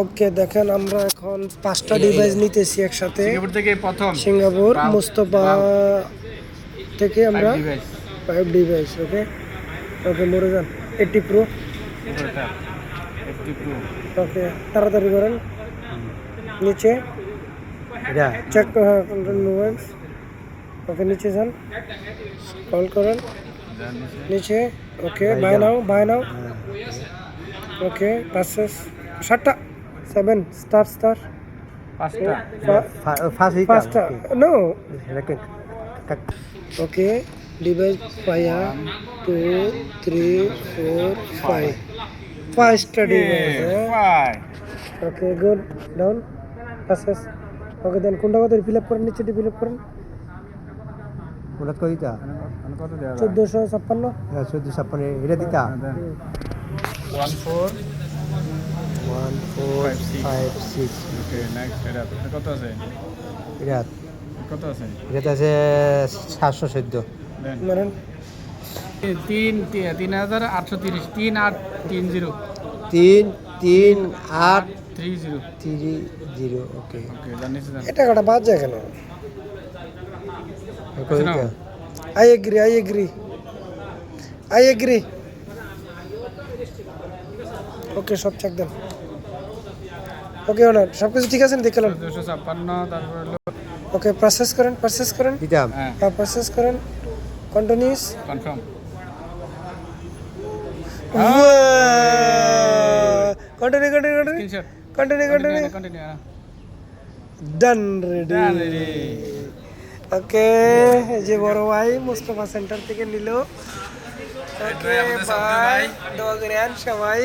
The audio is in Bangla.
ওকে দেখেন আমরা এখন পাঁচটা ডিভাইস নিতেছি একসাথে। সিঙ্গাপুর থেকে প্রথম। Singapore Wow. মুস্তফা থেকে আমরা ফাইভ ডিভাইস ওকে ওকে মরে যান। এইটি প্রো ওকে তাড়াতাড়ি করেন। নিচে। চেক মোবাইলস ওকে নিচে যান। কল করেন। নিচে। Okay bye now by now okay পাঁচশো ষাটটা। সেভেন স্টার স্টার পাঁচটা ফার্স্ট পাঁচটা নো ওকে ডিভাইস পাইয়া টু থ্রি ফোর ফাইভ পাঁচটা ডিভাইস ওকে গুড ডাউন পাঁচশো ওকে দেন কোনটা কত ফিল আপ করেন নিচে ফিল আপ করেন। দিতা কত দেওয়া চোদ্দোশো ছাপ্পান্ন। চোদ্দ ছাপ্পান্ন। এটা দিতা? One four one Five, five six okay next এটা কত আছে? এটা কত আছে? এটা আছে সাতশো চোদ্দ। দেন। তিন তিন হাজার আটশো তিরিশ তিন আট তিন জিরো। তিন তিন আট three zero. Three zero okay. এটা কাটা বাদ যায় কেন I agree I agree. I agree. Okay সব চেক দেন। ওকে ওনার সব কিছু ঠিক আছে ছাপ্পান্ন তারপর হলো ওকে প্রসেস করেন প্রসেস করেন। দিতাম হ্যাঁ। হ্যাঁ প্রসেস করেন। Continues confirm continue continue continue screenshot continue continue continue done ready. Okay যে বড় ভাই মুস্তফা সেন্টার থেকে নিল। ওকে ভাই। দোয়া করেন সবাই।